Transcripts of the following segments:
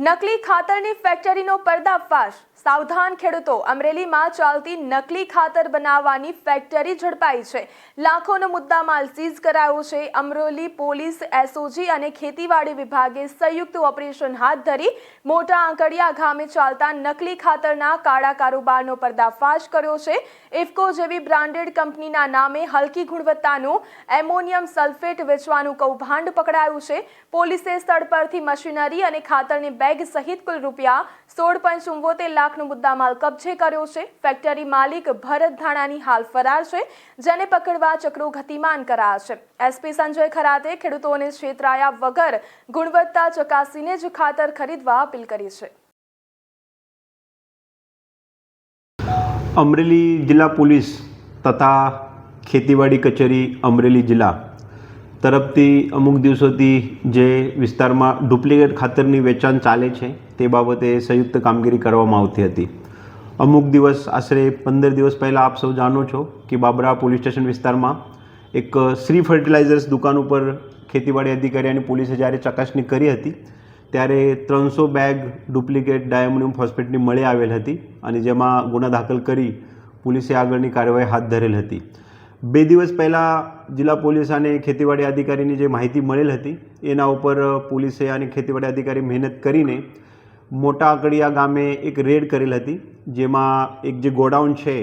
નકલી ખાતરની ફેક્ટરીનો પર્દાફાશ. સાવધાન ખેડૂતો અમરેલીમાં ચાલતી નકલી ખાતર બનાવવાની ફેક્ટરી ઝડપાઈ છે. લાખોનો મુદ્દામાલ સીઝ કરાયો છે. અમરેલી પોલીસ એસઓજી અને ખેતીવાડી વિભાગે સંયુક્ત ઓપરેશન હાથ ધરી મોટા આંકડિયા ગામે ચાલતા નકલી ખાતરના કાળા કારોબારનો પર્દાફાશ કર્યો છે. ઇફકો જેવી બ્રાન્ડેડ કંપનીના નામે હલકી ગુણવત્તાનું એમોનિયમ સલ્ફેટ વેચવાનું કૌભાંડ પકડાયું છે. પોલીસે સ્થળ પરથી મશીનરી અને ખાતરની બેગ સહિત કુલ રૂપિયા સોળ ચુંવોતેર લાખનો મુદ્દામાલ કબજે કર્યો છે. ફેક્ટરી માલિક ભરત ધાણાની હાલ ફરાર છે, જેને પકડવા ચક્રો ગતિમાન કરાયા છે. એસપી સંજય ખરાતે ખેડૂતોને છેતરાયા વગર ગુણવત્તા ચકાસીને જ ખાતર ખરીદવા અપીલ કરી છે. અમરેલી જિલ્લા પોલીસ તથા ખેતીવાડી કચેરી અમરેલી જિલ્લા તરફથી અમુક દિવસોથી જે વિસ્તારમાં ડુપ્લિકેટ ખાતરની વેચાણ ચાલે છે, તે બાબતે સંયુક્ત કામગીરી કરવામાં આવતી હતી. અમુક દિવસ આશરે પંદર દિવસ પહેલાં આપ સૌ જાણો છો કે બાબરા પોલીસ સ્ટેશન વિસ્તારમાં એક શ્રી ફર્ટિલાઇઝર્સ દુકાન ઉપર ખેતીવાડી અધિકારી અને પોલીસે જ્યારે ચકાસણી કરી હતી, ત્યારે ત્રણસો બેગ ડુપ્લિકેટ ડાયમોનિયમ ફોસ્ફેટની મળી આવેલ હતી અને જેમાં ગુના દાખલ કરી પોલીસે આગળની કાર્યવાહી હાથ ધરેલ હતી. બે દિવસ પહેલાં જિલ્લા પોલીસ અને ખેતીવાડી અધિકારીની જે માહિતી મળેલ હતી, એના ઉપર પોલીસે અને ખેતીવાડી અધિકારી મહેનત કરીને મોટા આંકડિયા ગામે એક રેડ કરેલ હતી, જેમાં એક જે ગોડાઉન છે,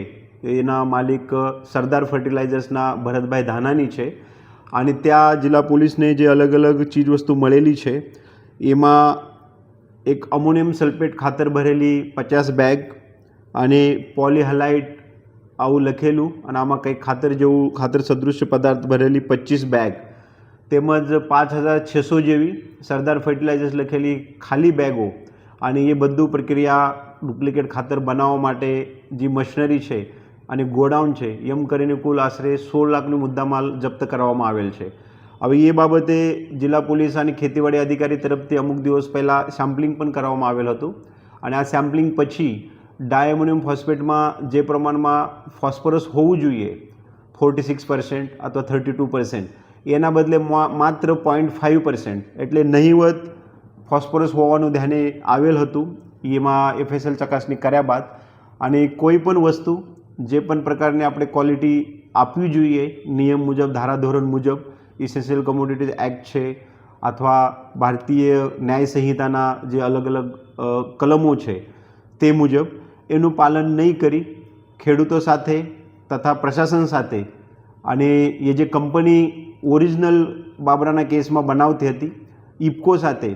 એના માલિક સરદાર ફર્ટિલાઇઝર્સના ભરતભાઈ ધાનાની છે. અને ત્યાં જિલ્લા પોલીસને જે અલગ અલગ ચીજવસ્તુ મળેલી છે, એમાં એક અમોનિયમ સલ્ફેટ ખાતર ભરેલી પચાસ બેગ અને પોલીહલાઇટ આવું લખેલું અને આમાં કંઈક ખાતર જેવું, ખાતર સદૃશ્ય પદાર્થ ભરેલી પચીસ બેગ તેમજ પાંચ હજાર છસો જેવી સરદાર ફર્ટિલાઇઝર્સ લખેલી ખાલી બેગો અને એ બધું પ્રક્રિયા ડુપ્લિકેટ ખાતર બનાવવા માટે જે મશીનરી છે અને ગોડાઉન છે, એમ કરીને કુલ આશરે સોળ લાખનો મુદ્દામાલ જપ્ત કરવામાં આવેલ છે. હવે એ બાબતે જિલ્લા પોલીસ અને ખેતીવાડી અધિકારી તરફથી અમુક દિવસ પહેલાં સેમ્પલિંગ પણ કરવામાં આવેલ હતું. અને આ સેમ્પલિંગ પછી ડાયમોનિયમ ફોસ્ફેટમાં જે પ્રમાણમાં ફોસ્ફરસ હોવું જોઈએ, ફોર્ટી સિક્સ પર્સન્ટ અથવા થર્ટી ટુ પર્સન્ટ, એના બદલે માત્ર પોઈન્ટ ફાઇવ પર્સન્ટ એટલે નહીવત ફોસ્ફરસ હોવાનું ધ્યાને આવેલ હતું. એમાં એફએસએલ ચકાસણી કર્યા બાદ અને કોઈ પણ વસ્તુ જે પણ પ્રકારની આપણે ક્વોલિટી આપવી જોઈએ, નિયમ મુજબ, ધારાધોરણ મુજબ ઇસેન્શિયલ કોમોડિટીઝ એક્ટ છે અથવા ભારતીય ન્યાય સંહિતાના જે અલગ અલગ કલમો છે તે મુજબ એનું પાલન નહીં કરી, ખેડૂતો સાથે તથા પ્રશાસન સાથે અને એ જે કંપની ઓરિજિનલ બાબરાના કેસમાં બનાવતી હતી ઇફકો સાથે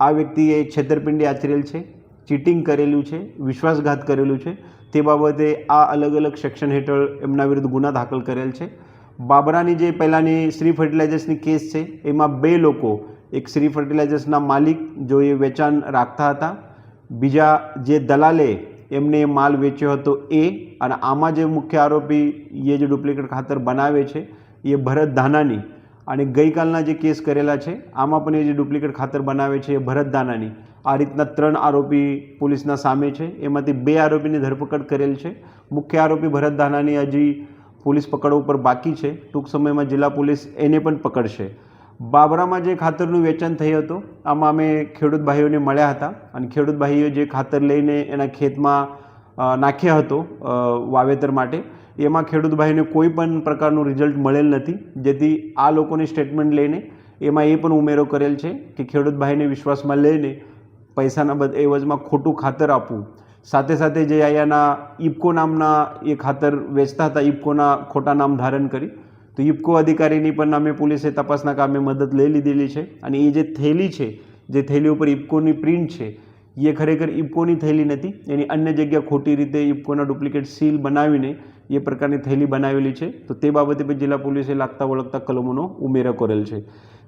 આ વ્યક્તિએ છેતરપિંડી આચરેલ છે, ચીટિંગ કરેલું છે, વિશ્વાસઘાત કરેલું છે, તે બાબતે આ અલગ અલગ સેક્શન હેઠળ એમના વિરુદ્ધ ગુના દાખલ કરેલ છે. બાબરાની જે પહેલાંની શ્રી ફર્ટિલાઇઝર્સની કેસ છે, એમાં બે લોકો, એક શ્રી ફર્ટિલાઇઝર્સના માલિક, જો એ વેચાણ રાખતા હતા, બીજા જે દલાલે એમને માલ વેચ્યો હતો એ અને આમાં જે મુખ્ય આરોપી એ જે ડુપ્લિકેટ ખાતર બનાવે છે, એ ભરત ધાનાની અને ગઈકાલના જે કેસ કરેલા છે, આમાં પણ એ જે ડુપ્લિકેટ ખાતર બનાવે છે એ ભરત દાનાની આ રીતના ત્રણ આરોપી પોલીસના સામે છે, એમાંથી બે આરોપીની ધરપકડ કરેલ છે. મુખ્ય આરોપી ભરત દાનાની હજી પોલીસ પકડ ઉપર બાકી છે. ટૂંક સમયમાં જિલ્લા પોલીસ એને પણ પકડશે. બાબરામાં જે ખાતરનું વેચાણ થયું હતું, આમાં અમે ખેડૂત ભાઈઓને મળ્યા હતા. અને ખેડૂત ભાઈઓ જે ખાતર લઈને એના ખેતમાં નાખ્યા હતો વાવેતર માટે, એમાં ખેડૂત ભાઈને કોઈ પણ પ્રકારનું રિઝલ્ટ મળેલ નથી. જેથી આ લોકોની સ્ટેટમેન્ટ લઈને એમાં એ પણ ઉમેરો કરેલ છે કે ખેડૂત ભાઈને વિશ્વાસમાં લઈને પૈસાના બદ એવજમાં ખોટું ખાતર આપવું. સાથે સાથે જે અહીંયાના ઇફકો નામના એ ખાતર વેચતા હતા ઇફકોના ખોટા નામ ધારણ કરી તો યુપકો અધિકારીની પણ અમે પોલીસે તપાસના કામે મદદ લઈ લીધેલી છે અને એ જે થેલી છે, જે થેલી ઉપર ઇપકોની પ્રિન્ટ છે, એ ખરેખર ઇપકોની થેલી નથી. એની અન્ય જગ્યા ખોટી રીતે ઇપકોના ડુપ્લિકેટ સીલ બનાવીને એ પ્રકારની થેલી બનાવેલી છે. તો તે બાબતે પણ જિલ્લા પોલીસે લાગતા વળગતા કલમોનો ઉમેરો કરેલ છે.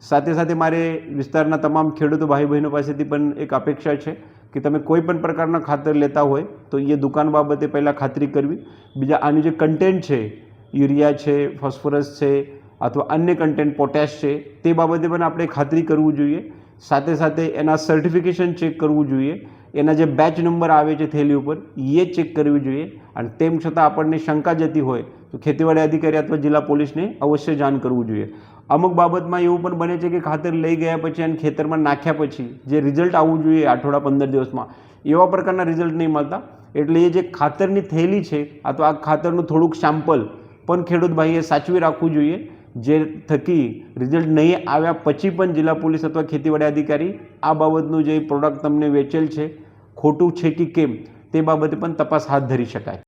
સાથે સાથે મારે વિસ્તારના તમામ ખેડૂતો ભાઈ બહેનો પાસેથી પણ એક અપેક્ષા છે કે તમે કોઈ પણ પ્રકારના ખાતર લેતા હોય તો એ દુકાન બાબતે પહેલાં ખાતરી કરવી. બીજા આની જે કન્ટેન્ટ છે યુરિયા છે, ફોસ્ફરસ છે અથવા અન્ય કન્ટેન્ટ પોટેશ છે, તે બાબતે પણ આપણે ખાતરી કરવું જોઈએ. સાથે સાથે એના સર્ટિફિકેશન ચેક કરવું જોઈએ. એના જે બેચ નંબર આવે છે થેલી ઉપર, એ ચેક કરવી જોઈએ. અને તેમ છતાં આપણને શંકા જતી હોય, તો ખેતીવાડી અધિકારી અથવા જિલ્લા પોલીસને અવશ્ય જાણ કરવું જોઈએ. અમુક બાબતમાં એવું પણ બને છે કે ખાતર લઈ ગયા પછી અને ખેતરમાં નાખ્યા પછી જે રિઝલ્ટ આવવું જોઈએ અઠવાડા પંદર દિવસમાં, એવા પ્રકારના રિઝલ્ટ નહીં મળતા. એટલે એ જે ખાતરની થેલી છે અથવા આ ખાતરનું થોડુંક સેમ્પલ પણ ખેડૂત ભાઈએ સાચવી રાખવું જોઈએ. જે થકી રિઝલ્ટ નહીં આવ્યા પછી પણ જિલ્લા પોલીસ અથવા ખેતીવાડી અધિકારી આ બાબતનું જે પ્રોડક્ટ તમને વેચેલ છે, ખોટું છે કે કેમ તે બાબતે પણ તપાસ હાથ ધરી શકાય.